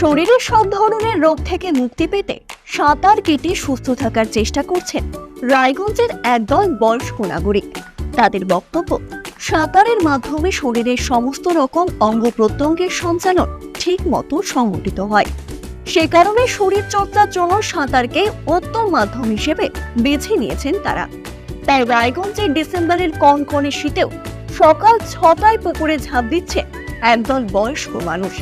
শরীরে সব ধরনের রোগ থেকে মুক্তি পেতে সাঁতার কেটে সুস্থ থাকার চেষ্টা করছেন রায়গঞ্জের একদল বয়স্ক নাগরিক। তাদের বক্তব্য, সাঁতারের মাধ্যমে শরীরের সমস্ত রকম অঙ্গ প্রত্যঙ্গের সঞ্চালন ঠিক মতো সংগঠিত হয়। সে কারণে শরীর চর্চার জন্য সাঁতারকে উত্তম মাধ্যম হিসেবে বেছে নিয়েছেন তারা। তাই রায়গঞ্জের ডিসেম্বরের কনকনে শীতেও সকাল ছটায় পুকুরে ঝাঁপ দিচ্ছে একদল বয়স্ক মানুষ।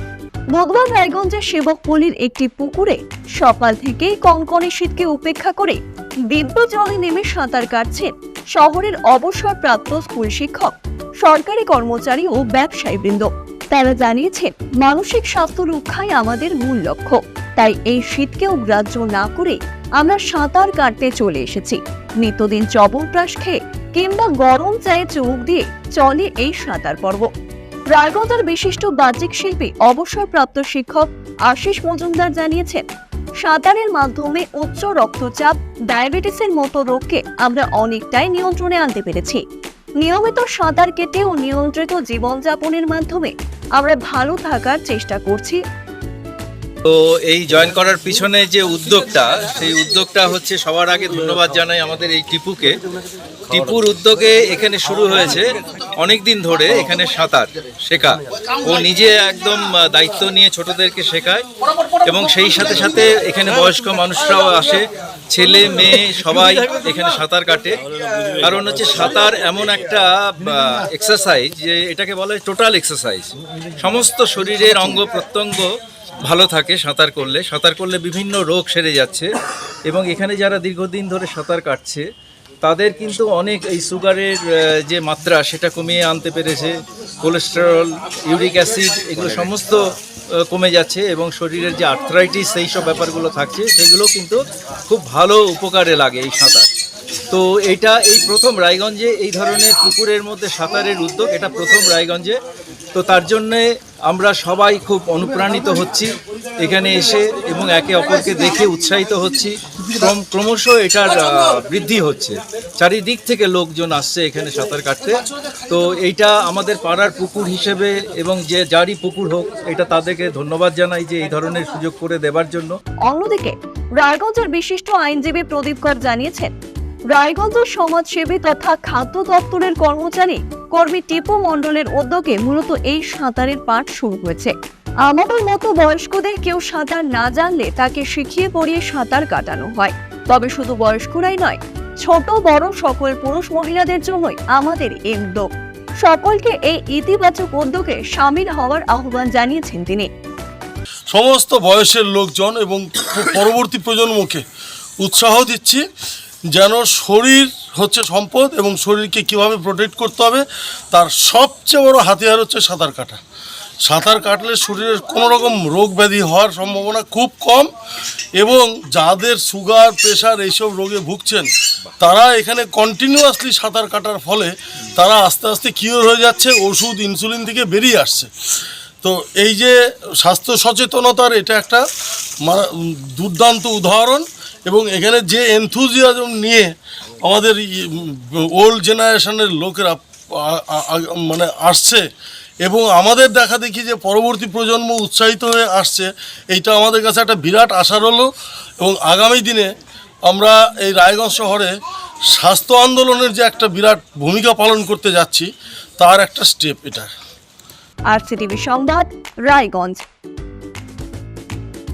বুধবার রায়গঞ্জের সেবকপল্লির একটি পুকুরে সকাল থেকেই কনকনে শীতকে উপেক্ষা করে দিব্য জলে নেমে সাঁতার কাটছেন শহরের অবসরপ্রাপ্ত স্কুল শিক্ষক, সরকারি কর্মচারী ও ব্যবসায়ী বৃন্দ তারা জানিয়েছেন, মানসিক স্বাস্থ্য রক্ষাই আমাদের মূল লক্ষ্য। তাই এই শীতকেও গ্রাহ্য না করে আমরা সাঁতার কাটতে চলে এসেছি। নিত্যদিন চবনপ্রাস খেয়ে কিংবা গরম চায়ে চোখ দিয়ে চলে এই সাঁতার পর্ব। রায়গঞ্জের বিশিষ্ট বাহ্যিক শিল্পী, অবসরপ্রাপ্ত শিক্ষক আশিস মজুমদার জানিয়েছেন, সাঁতারের মাধ্যমে উচ্চ রক্তচাপ, ডায়াবেটিসের মতো রোগকে আমরা অনেকটাই নিয়ন্ত্রণে আনতে পেরেছি। নিয়মিত সাঁতার কেটে ও নিয়ন্ত্রিত জীবনযাপনের মাধ্যমে আমরা ভালো থাকার চেষ্টা করছি তো এই জয়েন করার পিছনে যে উদ্যোগটা, সেই উদ্যোগটা হচ্ছে সবার আগে ধন্যবাদ জানাই আমাদের এই টিপুকে। টিপুর উদ্যোগে এখানে শুরু হয়েছে অনেক দিন ধরে এখানে সাঁতার শেখা। ও নিজে একদম দায়িত্ব নিয়ে ছোটদেরকে শেখায় এবং সেই সাথে সাথে এখানে বয়স্ক মানুষরাও আসে। ছেলে, মেয়ে সবাই এখানে সাঁতার কাটে। কারণ হচ্ছে সাঁতার এমন একটা এক্সারসাইজ যে এটাকে বলা হয় টোটাল এক্সারসাইজ সমস্ত শরীরের অঙ্গ প্রত্যঙ্গ ভালো থাকে সাঁতার করলে। সাঁতার করলে বিভিন্ন রোগ সেরে যাচ্ছে এবং এখানে যারা দীর্ঘদিন ধরে সাঁতার কাটছে, তাদের কিন্তু অনেক এই সুগারের যে মাত্রা সেটা কমিয়ে আনতে পেরেছে। কোলেস্টেরল, ইউরিক অ্যাসিড এগুলো সমস্ত কমে যাচ্ছে এবং শরীরের যে আর্থ্রাইটিস সেই সব ব্যাপারগুলো থাকছে, সেগুলো কিন্তু খুব ভালো উপকারে লাগে এই সাঁতার। তো এটা এই প্রথম রায়গঞ্জে এই ধরনের পুকুরের মধ্যে সাঁতারের উদ্যোগ, এটা প্রথম রায়গঞ্জে। তো তার জন্যে আমরা সবাই খুব অনুপ্রাণিত হচ্ছি এখানে এসে এবং একে অপরকে দেখে উৎসাহিত হচ্ছি। ক্রম- ক্রমশ এটার বৃদ্ধি হচ্ছে। চারিদিক থেকে লোকজন আসছে এখানে সাঁতার কাটতে। তো এইটা আমাদের পাড়ার পুকুর হিসেবে এবং যে যারই পুকুর হোক, এটা তাদেরকে ধন্যবাদ জানাই যে এই ধরনের সুযোগ করে দেবার জন্য। অন্যদিকে, রায়গঞ্জের বিশিষ্ট আইনজীবী প্রদীপ কর জানিয়েছেন রায়গঞ্জ সমাজসেবী তথা খাদ্য দপ্তরের কর্মচারী কর্মী টিপু মণ্ডলের উদ্যোগে মূলত এই সাঁতারের পাঠ শুরু হয়েছে। আমাদের মতো বয়স্কদের কেউ সাঁতার না জানলে তাকে শিখিয়ে পড়িয়ে সাঁতার কাটানো হয়। তবে শুধু বয়স্করাই নয়, ছোট, বড় সকল পুরুষ মহিলাদের জন্যই আমাদের এই উদ্যোগ। সকলকে এই ইতিবাচক উদ্যোগে সামিল হওয়ার আহ্বান জানিয়েছেন তিনি। সমস্ত বয়সের লোকজন এবং পরবর্তী প্রজন্মকে উৎসাহ দিচ্ছি যেন শরীর হচ্ছে সম্পদ এবং শরীরকে কীভাবে প্রোটেক্ট করতে হবে, তার সবচেয়ে বড় হাতিয়ার হচ্ছে সাঁতার কাটা। সাঁতার কাটলে শরীরের কোনো রকম রোগ ব্যাধি হওয়ার সম্ভাবনা খুব কম এবং যাদের সুগার প্রেশার এইসব রোগে ভুগছেন, তারা এখানে কন্টিনিউয়াসলি সাঁতার কাটার ফলে তারা আস্তে আস্তে কিওর হয়ে যাচ্ছে, ওষুধ ইনসুলিন থেকে বেরিয়ে আসছে। তো এই যে স্বাস্থ্য সচেতনতার এটা একটা দুর্দান্ত উদাহরণ এবং এখানে যে এনথুজিয়াজম নিয়ে আমাদের ওল্ড জেনারেশনের লোকেরা মানে আসছে এবং আমাদের দেখা দেখি যে পরবর্তী প্রজন্ম উৎসাহিত হয়ে আসছে, এইটা আমাদের কাছে একটা বিরাট আশার হলো এবং আগামী দিনে আমরা এই রায়গঞ্জ শহরে স্বাস্থ্য আন্দোলনের যে একটা বিরাট ভূমিকা পালন করতে যাচ্ছি, তার একটা স্টেপ এটা আর সংবাদ, রায়গঞ্জ।